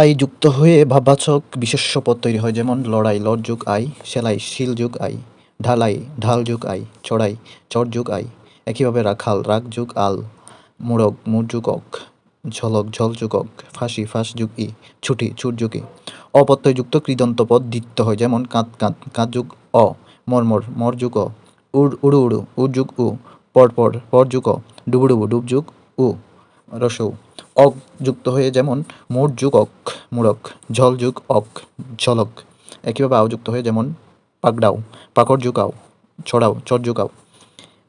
I যুক্ত হয়ে ভাববাচক বিশেষ্য পদ তৈরি হয়, যেমন লড়াই, লড় যুগ আই, সেলাই, শিল যুগ আই, ঢালাই, ঢাল যুগ আই, চড়াই, চড় যুগ আই, একইভাবে রাখাল, রাগ যুগ আল মুরগ মুর যুগ অক, ঝলক, ঝল যুগ অক, ফাঁসি, ফাঁস যুগ ই, ছুটি, ছুট যুগ ই। অপত্যয়যুক্ত কৃদন্ত পদ দ্বিত্ব হয়, যেমন কাঁত কাঁত কাঁত যুগ অ, মর্মর, মর যুগ অ, উড়, উড়ু উড়ু, উড় যুগ উ, পর পর পর যুগ অ ডুবু ডুবু ডুব যুগ উ, রসৌ। অক যুক্ত হয়ে যেমন মোট যুগ অক মূরক ঝল যুগ অক ঝলক একইভাবে আও যুক্ত হয়ে যেমন পাকড়াও পাকড় যুগ আও, ছড়াও চট যুগ আও।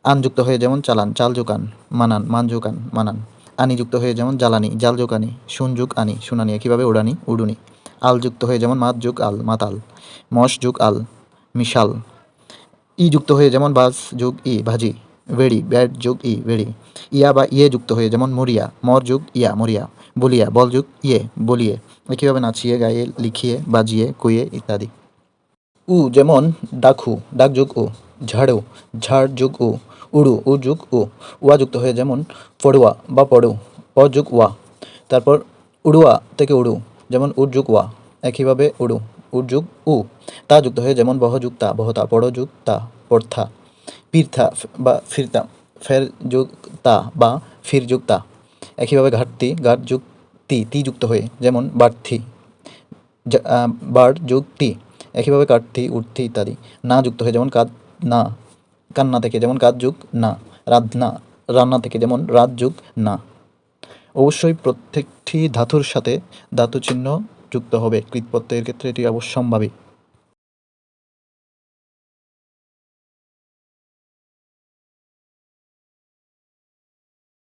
আন যুক্ত হয়ে যেমন চালান, চাল যুগান মানান, মান যুগান মানান। আনি যুক্ত হয়ে যেমন জ্বালানি, জাল যুগ আনি, শুন যুগ আনি, শুনানি, একইভাবে উড়ানি, উডুনি। আল যুক্ত হয়ে যেমন মাত যুগ আল, মাতাল। মশ যুগ আল, মিশাল। ই যুক্ত হয়ে যেমন বাজ যুগ ই, ভাজি। বেড়ি ব্যাট যুগ ই বেড়ি ইয়া বা ইয়ে যুক্ত হয়ে যেমন মরিয়া, মর যুগ ইয়া, মরিয়া। বলিয়া, বল যুগ ইয়ে বলিয়ে। একইভাবে নাচিয়ে, গায়ে লিখিয়ে, বাজিয়ে কুয়ে ইত্যাদি। উ যেমন ডাকু, ডাক যুগ উ। ঝাড়ু, ঝাড় যুগ উ। উড়ু, উ যুগ উ। উয়া যুক্ত হয়ে যেমন পড়ুয়া বা পড়ু, প যুগ ওয়া তারপর উড়ুয়া থেকে উড়ু, যেমন উড় যুগ ওয়া একইভাবে উড়ু, উড় যুগ উ। তা যুক্ত হয়ে যেমন বহ বহতা পড় যুগ পড়থা পীরথা বা ফিরতা ফের যুগ তা বা ফির যুগ তা একইভাবে ঘাটতি ঘাট যুগ তি যুক্ত হয়ে যেমন বাড়তি যা- আহ, বার্ড যুগ টি একইভাবে কাঠতি উঠতি ইত্যাদি। না যুক্ত হয়ে যেমন কাদ না কান্না থেকে যেমন কাদ যুগ না রাধনা রান্না থেকে যেমন রাত যুগ না। অবশ্যই প্রত্যেকটি ধাতুর সাথে ধাতু চিহ্ন যুক্ত হবে। কৃৎপ্রত্যয়ের ক্ষেত্রে এটি অবশ্যম্ভাবী।